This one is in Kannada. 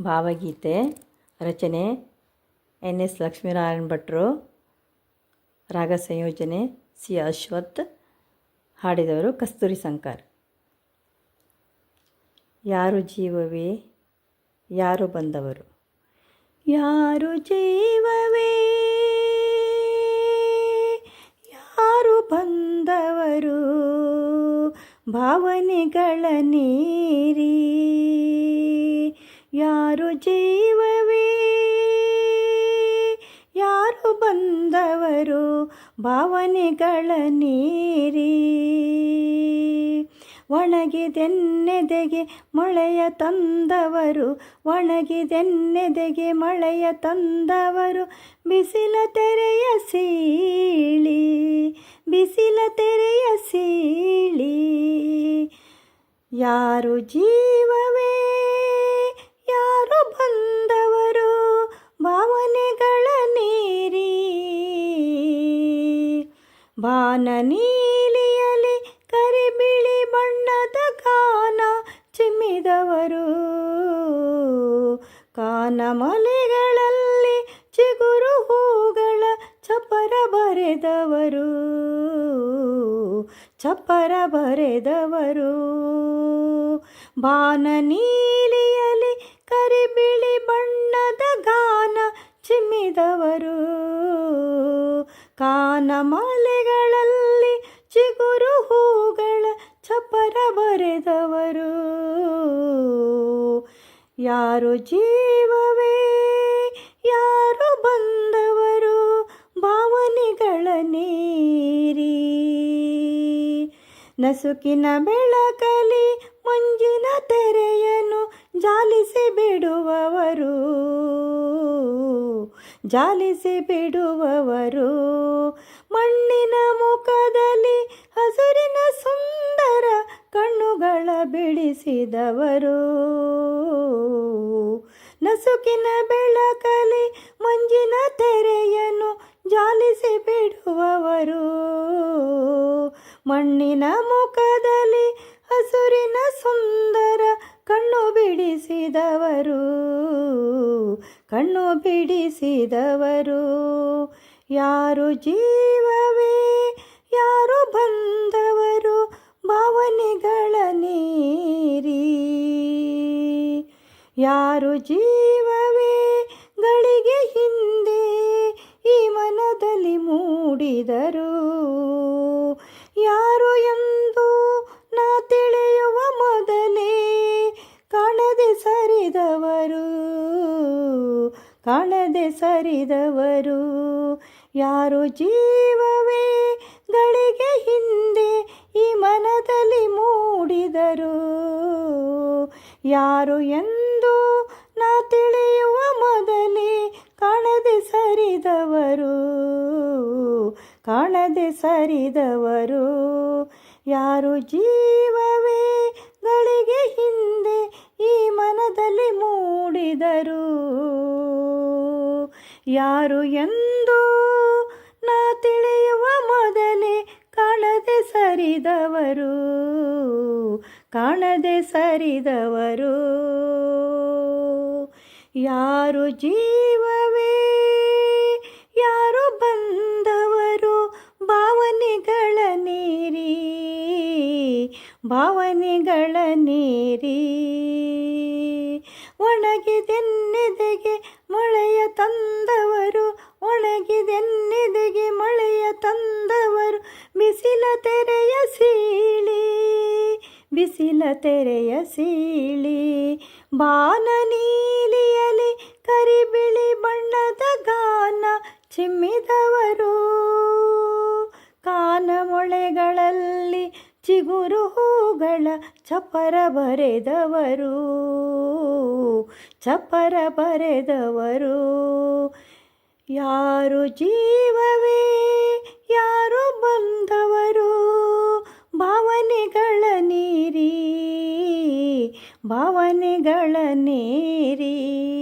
ಭಾವಗೀತೆ, ರಚನೆ ಎನ್ ಎಸ್ ಲಕ್ಷ್ಮೀನಾರಾಯಣ ಭಟ್ರು ರಾಗ ಸಂಯೋಜನೆ ಸಿ ಅಶ್ವಥ್, ಹಾಡಿದವರು ಕಸ್ತೂರಿ ಸಂಕರ್. ಯಾರು ಜೀವವೇ, ಯಾರು ಬಂದವರು? ಯಾರು ಜೀವವೇ, ಯಾರು ಬಂದವರು? ಭಾವನೆಗಳ ನೀರಿ. ಯಾರು ಜೀವವೇ? ಯಾರು ಬಂದವರು ಭಾವನೆಗಳ ನೀರಿ? ಒಣಗಿದೆನ್ನೆದೆಗೆ ಮಳೆಯ ತಂದವರು? ಒಣಗಿದೆನ್ನೆದೆಗೆ ಮಳೆಯ ತಂದವರು? ಬಿಸಿಲ ತೆರೆಯ ಸೀಳಿ, ಬಿಸಿಲ ತೆರೆಯ ಸೀಳಿ. ಯಾರು ಜೀವವೇ? ಬಂದವರು ಭಾವನೆಗಳ ನೀರಿ. ಬಾನ ನೀಲಿಯಲಿ ಕರಿಬಿಳಿ ಬಣ್ಣದ ಕಾನ ಚಿಮ್ಮಿದವರು. ಕಾನಮಲೆಗಳಲ್ಲಿ ಚಿಗುರು ಹೂಗಳ ಚಪರ ಬರೆದವರು. ಚಪ್ಪರ ಬರೆದವರು. ಬಾನ ನೀಲಿಯಲಿ ಕಾನಮಲೆಗಳಲ್ಲಿ ಚಿಗುರು ಹೂಗಳ ಚಪ್ಪರ ಬರೆದವರು ಯಾರು ಜೀವವೇ ಯಾರು ಬಂದವರು ಭಾವನೆಗಳ ನೀರಿ ನಸುಕಿನ ಬೆಳಕಲಿ ಮಂಜಿನ ತೆರೆಯನ್ನು ಜಾಲಿಸಿ ಬಿಡುವವರು ಜಾಲಿಸಿ ಬಿಡುವವರು ನಸುಕಿನ ಬೆಳಕಲಿ ಮಂಜಿನ ತೆರೆಯನ್ನು ಜಾಲಿಸಿ ಬಿಡುವವರು. ಮಣ್ಣಿನ ಮುಖದಲ್ಲಿ ಹಸುರಿನ ಸುಂದರ ಕಣ್ಣು ಬಿಡಿಸಿದವರು. ಕಣ್ಣು ಬಿಡಿಸಿದವರು. ಯಾರು ಜೀವವೇ, ಯಾರು ಬಂದವರು, ಭಾವನೆಗಳ ಯಾರು ಜೀವವೇ ಗಳಿಗೆ ಹಿಂದೆ ಈ ಮನದಲ್ಲಿ ಮೂಡಿದರು. ಯಾರು ಎಂದು ನಾ ತಿಳಿಯುವ ಮೊದಲೇ ಕಾಣದೆ ಸರಿದವರು ಕಾಣದೆ ಸರಿದವರು. ಯಾರು ಜೀವವೇ ಗಳಿಗೆ ಹಿಂದೆ ಈ ಮನದಲ್ಲಿ ಮೂಡಿದರು. ಯಾರು ಎಂದು ಕಾಣದೆ ಸರಿದವರು. ಯಾರು ಜೀವವೇ ಗಳಿಗೆ ಹಿಂದೆ ಈ ಮನದಲ್ಲಿ ಮೂಡಿದರು. ಯಾರು ಎಂದು ನಾ ತಿಳಿಯುವ ಮೊದಲೇ ಕಾಣದೆ ಸರಿದವರು. ಕಾಣದೆ ಸರಿದವರು. ಯಾರು ಜೀವವೇ ಭಾವನೆಗಳ ನೀರಿ. ಒಣಗಿದೆನ್ನೆದೆಗೆ ಮಳೆಯ ತಂದವರು, ಒಣಗಿದೆನ್ನೆದೆಗೆ ಮಳೆಯ ತಂದವರು, ಬಿಸಿಲ ತೆರೆಯ ಸೀಳಿ, ಬಿಸಿಲ ತೆರೆಯ ಸೀಳಿ. ಬಾನ ನೀಲಿಯಲಿ ಕರಿಬಿಳಿ ಬಣ್ಣದ ಗಾನ ಚಿಮ್ಮಿದವರು. ಕಾನ ಮೊಳೆಗಳಲ್ಲಿ ಚಿಗುರು ಹೂಗಳ ಚಪರ ಬರೆದವರು ಚಪರ ಬರೆದವರು. ಯಾರು ಜೀವವೇ ಯಾರು ಬಂದವರು ಭಾವನೆಗಳ ನೀರಿ ಭಾವನೆಗಳ ನೀರಿ.